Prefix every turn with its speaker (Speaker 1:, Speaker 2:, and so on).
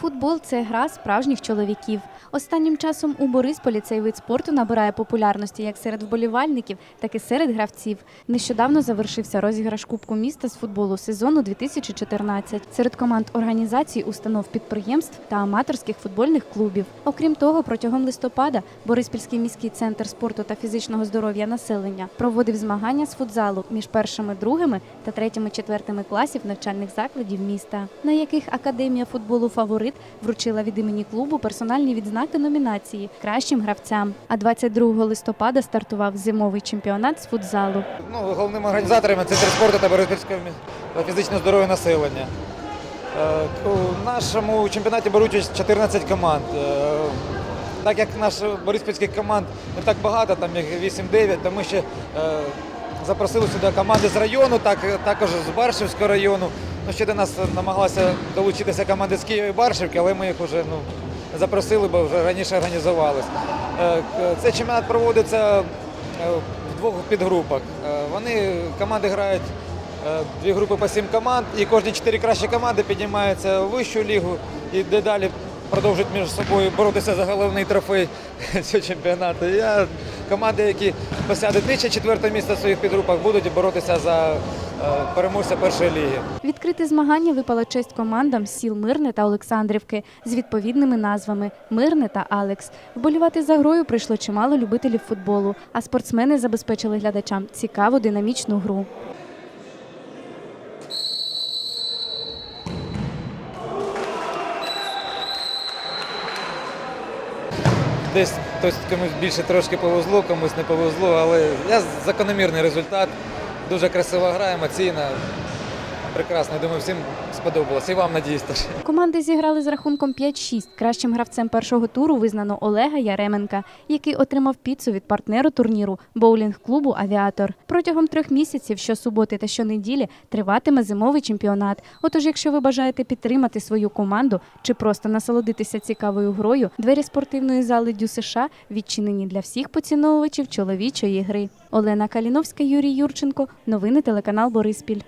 Speaker 1: Футбол це гра справжніх чоловіків. Останнім часом у Борисполі цей вид спорту набирає популярності як серед вболівальників, так і серед гравців. Нещодавно завершився розіграш Кубку міста з футболу сезону 2014 серед команд організацій, установ підприємств та аматорських футбольних клубів. Окрім того, протягом листопада Бориспільський міський центр спорту та фізичного здоров'я населення проводив змагання з футзалу між першими, другими та третіми, четвертими класів навчальних закладів міста, на яких академія футболу фаворит вручила від імені клубу персональні відзнаки номінації кращим гравцям. А 22 листопада стартував зимовий чемпіонат з футзалу.
Speaker 2: Ну, головними організаторами Центр спорту та Бориспільського фізичного здоров'я населення. Е, У нашому чемпіонаті беруть участь 14 команд. Е, Так як наших бориспільських команд не так багато, там їх 8-9, то ми ще е, запросили сюди команди з району, так, також з Баршівського району. Ну, ще до нас намагалися долучитися команди з Києва і Баршівки, але ми їх вже ну, запросили, бо вже раніше організувалися. Е, Цей чемпіонат проводиться е, в двох підгрупах. Е, Вони команди грають дві групи по сім команд, і кожні чотири кращі команди піднімаються в вищу лігу і дедалі продовжують між собою боротися за головний трофей цього чемпіонату. Я, команди, які посядуть нижче четверте місце в своїх підгрупах, будуть боротися за е, переможця першої ліги.
Speaker 1: Відкрити змагання випала честь командам з сіл Мирне та Олександрівки з відповідними назвами Мирне та Алекс. Вболівати за грою прийшло чимало любителів футболу, а спортсмени забезпечили глядачам цікаву динамічну гру.
Speaker 2: Десь хтось комусь більше трошки повезло, комусь не повезло, але я закономірний результат. Дуже красива гра, емоційна. Прекрасно. Я думаю, всім сподобалось. І вам надіюсь теж.
Speaker 1: Команди зіграли з рахунком 5-6. Кращим гравцем першого туру визнано Олега Яременка, який отримав піцу від партнеру турніру боулінг-клубу Авіатор. Протягом трьох місяців щосуботи та щонеділі триватиме зимовий чемпіонат. Отож, якщо ви бажаєте підтримати свою команду чи просто насолодитися цікавою грою, двері спортивної зали Дю США відчинені для всіх поціновувачів чоловічої гри. Олена Каліновська, Юрій Юрченко. Новини телеканал Бориспіль.